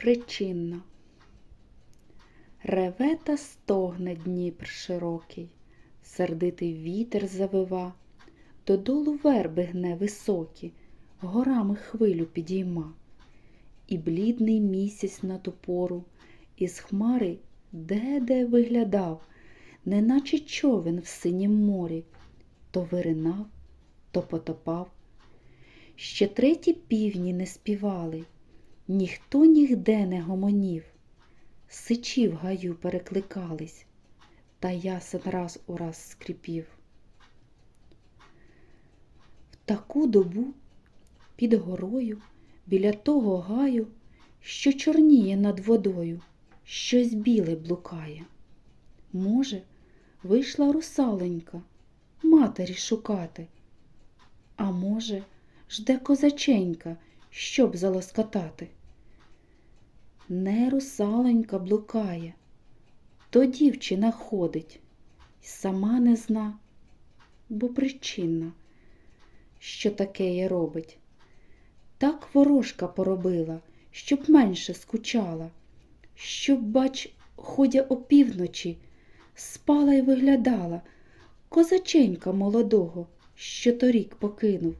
Причинна. Реве та стогне Дніпр широкий, сердитий вітер завива, додолу верби гне високі, горами хвилю підійма. І блідний місяць на ту пору із хмари де-де виглядав, неначе човен в синім морі, то виринав, то потопав. Ще треті півні не співали, ніхто нігде не гомонів, сичі в гаю перекликались, та ясен раз у раз скрипів. В таку добу під горою, біля того гаю, що чорніє над водою, щось біле блукає. Може, вийшла русаленька матері шукати, а може, жде козаченька, щоб залоскотати. Не русаленька блукає, то дівчина ходить, й сама не зна, бо причинна, що таке є робить. Так ворожка поробила, щоб менше скучала, щоб, бач, ходя опівночі, спала й виглядала. Козаченька молодого, що торік покинув,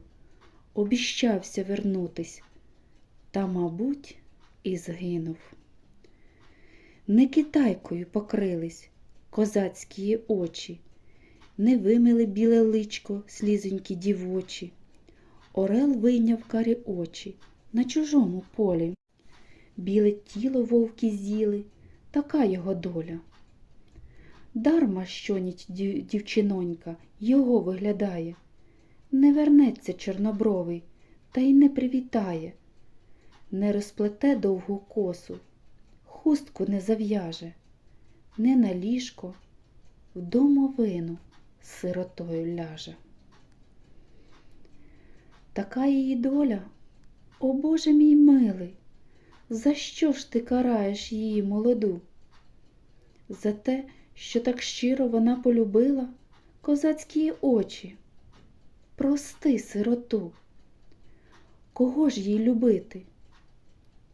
обіщався вернутись, та, мабуть, і згинув. Не китайкою покрились козацькі очі, не вимили біле личко слізонькі дівочі. Орел вийняв карі очі на чужому полі. Біле тіло вовки з'їли, така його доля. Дарма дів- дівчинонька його виглядає, не вернеться чорнобровий та й не привітає, не розплете довгу косу, хустку не зав'яже, не на ліжко, в домовину сиротою ляже. Така її доля, о Боже мій милий, за що ж ти караєш її молоду? За те, що так щиро вона полюбила козацькі очі. Прости, сироту. Кого ж їй любити?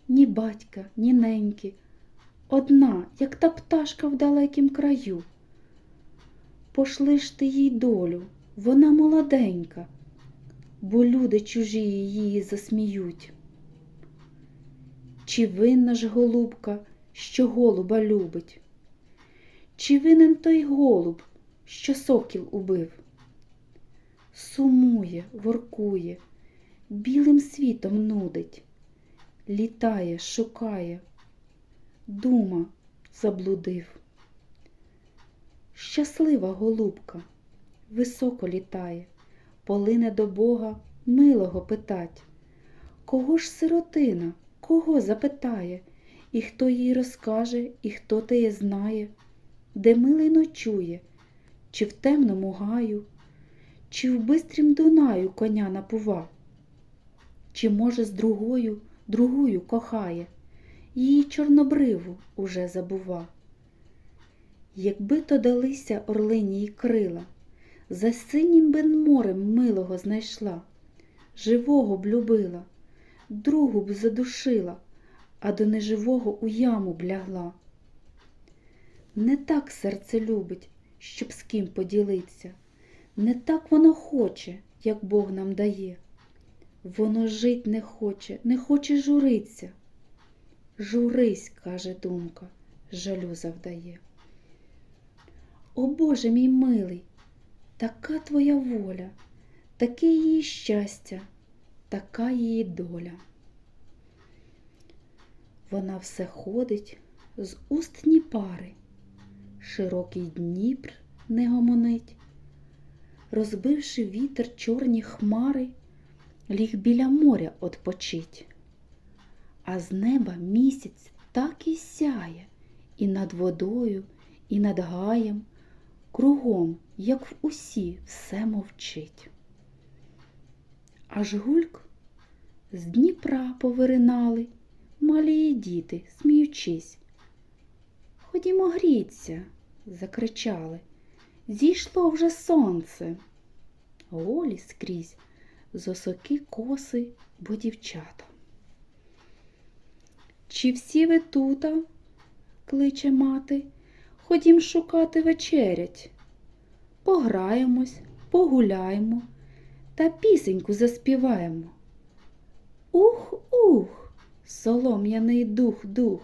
Ні батька, ні неньки, одна, як та пташка в далекім краю. Пошли ж ти їй долю, вона молоденька, бо люди чужі її засміють. Чи винна ж голубка, що голуба любить? Чи винен той голуб, що сокіл убив? Сумує, воркує, білим світом нудить, літає, шукає, дума заблудив. Щаслива голубка, високо літає, полине до Бога милого питать. Кого ж сиротина, кого запитає, і хто їй розкаже, і хто теє знає, де милий ночує, чи в темному гаю, чи в бистрім Дунаю коня напува, чи, може, з другою, другою кохає, її чорнобриву уже забува. Якби то далися орлині й крила, за синім бен морем милого знайшла, живого б любила, другу б задушила, а до неживого у яму б лягла. Не так серце любить, щоб з ким поділиться, не так воно хоче, як Бог нам дає. Воно жить не хоче, не хоче журиться. Журись, каже думка, жалю завдає. О Боже мій милий, така твоя воля, таке її щастя, така її доля. Вона все ходить з устні пари, широкий Дніпр не гомонить, розбивши вітер чорні хмари, ліг біля моря отпочить. А з неба місяць так і сяє, і над водою, і над гаєм, кругом, як в усі, все мовчить. Аж гульк з Дніпра повиринали малі діти, сміючись. Ходімо гріться, закричали. Зійшло вже сонце. Голі скрізь, з коси, бо дівчата. Чи всі ви тута? кличе мати. Ходім шукати вечерять. Пограємось, погуляємо та пісеньку заспіваємо. Ух, ух, солом'яний дух, дух.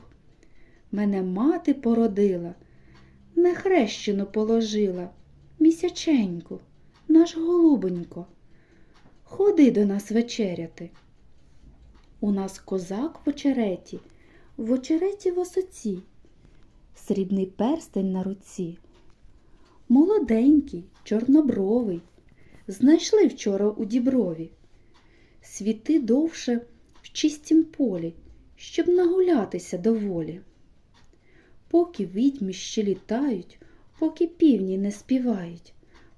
Мене мати породила, нехрещену положила, місяченьку, наш голубонько. Ходи до нас вечеряти. У нас козак в очереті, в очереті в осоці, срібний перстень на руці. Молоденький, чорнобровий, знайшли вчора у діброві. Світи довше в чистім полі, щоб нагулятися доволі. Поки відьми ще літають, поки півні не співають,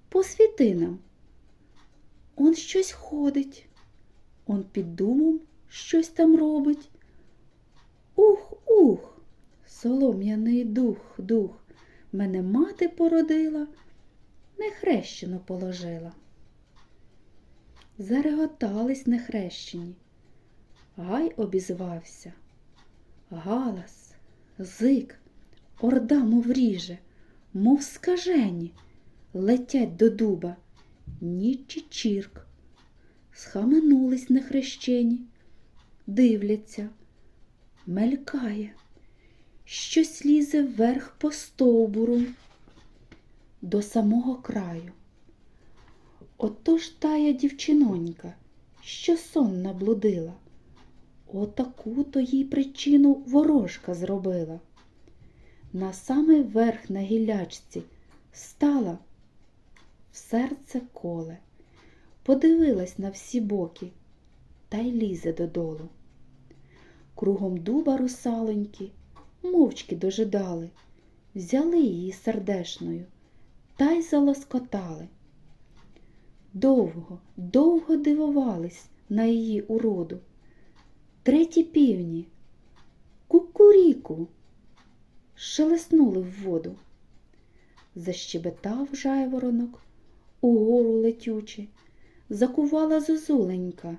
посвіти нам. Он щось ходить, он під думом щось там робить. Ух, ух, солом'яний дух, дух, мене мати породила, нехрещено положила. Зареготались нехрещені. Гай обізвався. Галас, зик, орда, мов ріже, мов скажені, летять до дуба, ніч і чірк. Схаменулись нехрещені, дивляться, мелькає, щось лізе вверх по стовбуру до самого краю. Отож тая дівчинонька, що сон наблудила, отаку то їй причину ворожка зробила. На самий верх на гілячці стала в серце коле, подивилась на всі боки та й лізе додолу. Кругом дуба русалоньки мовчки дожидали, взяли її сердешною та й залоскотали. Довго, довго дивувались на її уроду. Треті півні, кукуріку, шелеснули в воду. Защебетав жайворонок угору летючи, закувала зозуленька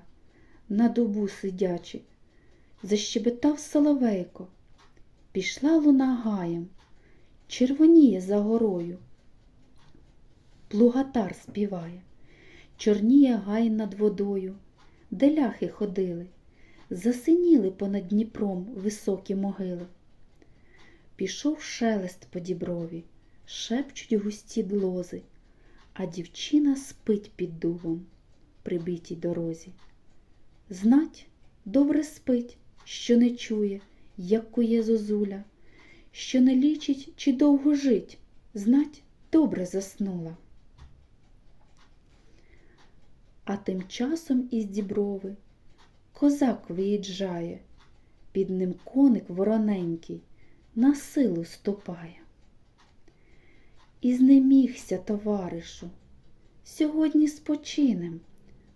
на дубу сидячи, защебетав соловейко, пішла луна гаєм, червоніє за горою. Плугатар співає, чорніє гай над водою, де ляхи ходили, засиніли понад Дніпром високі могили. Пішов шелест по діброві, шепчуть густі длози, а дівчина спить під дубом, прибитій дорозі. Знать, добре спить, що не чує, як кує зозуля, що не лічить, чи довго жить, знать, добре заснула. А тим часом із діброви козак виїжджає, під ним коник вороненький на силу ступає. І знемігся, товаришу, сьогодні спочинем,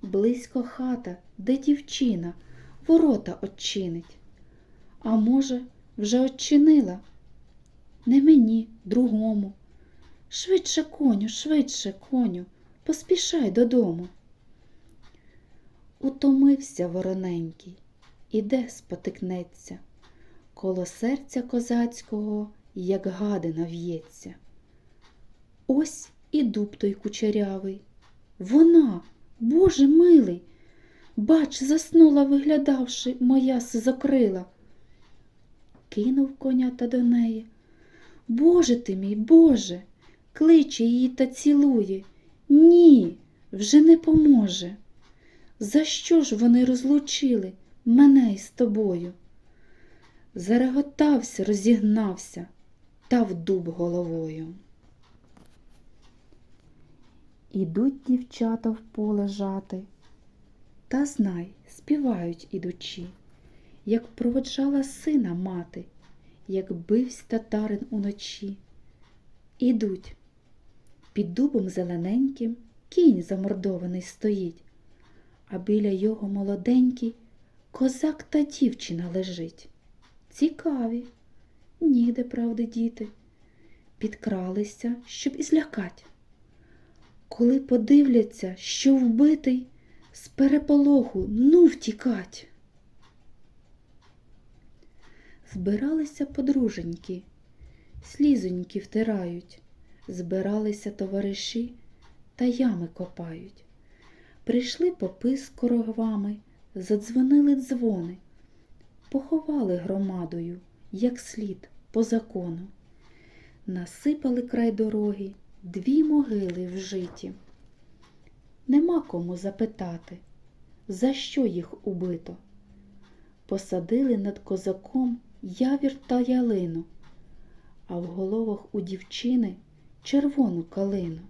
близько хата, де дівчина ворота очинить. А може, вже очинила? Не мені, другому. Швидше коню, швидше коню, поспішай додому. Утомився вороненький, іде спотикнеться, коло серця козацького, як гадина в'ється. Ось і дуб той кучерявий. Вона, Боже милий, бач, заснула, виглядавши, моя сизокрила. Кинув коня та до неї. Боже ти мій, Боже, кличе її та цілує. Ні, вже не поможе. За що ж вони розлучили мене із тобою? Зареготався, розігнався та в дуб головою. Ідуть дівчата в поле жати, та знай, співають ідучі, як проводжала сина мати, як бивсь татарин уночі. Ідуть, під дубом зелененьким кінь замордований стоїть, а біля його молоденький козак та дівчина лежить. Цікаві, ніде, правди, діти, підкралися, щоб і злякать. Коли подивляться, що вбитий, з переполоху ну втікать. Збиралися подруженьки, слізоньки втирають, збиралися товариші та ями копають. Прийшли попи з коровами, задзвонили дзвони, поховали громадою, як слід, по закону. Насипали край дороги дві могили вжиті. Нема кому запитати, за що їх убито. Посадили над козаком явір та ялину, а в головах у дівчини червону калину.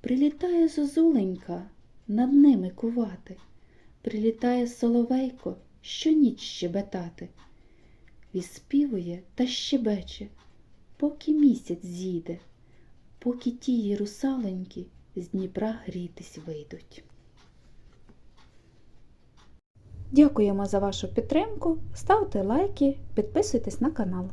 Прилітає зозуленька над ними кувати, прилітає соловейко щоніч щебетати, Віспівує та щебече, поки місяць зійде, поки тії русаленькі з Дніпра грітись вийдуть. Дякуємо за вашу підтримку. Ставте лайки, підписуйтесь на канал.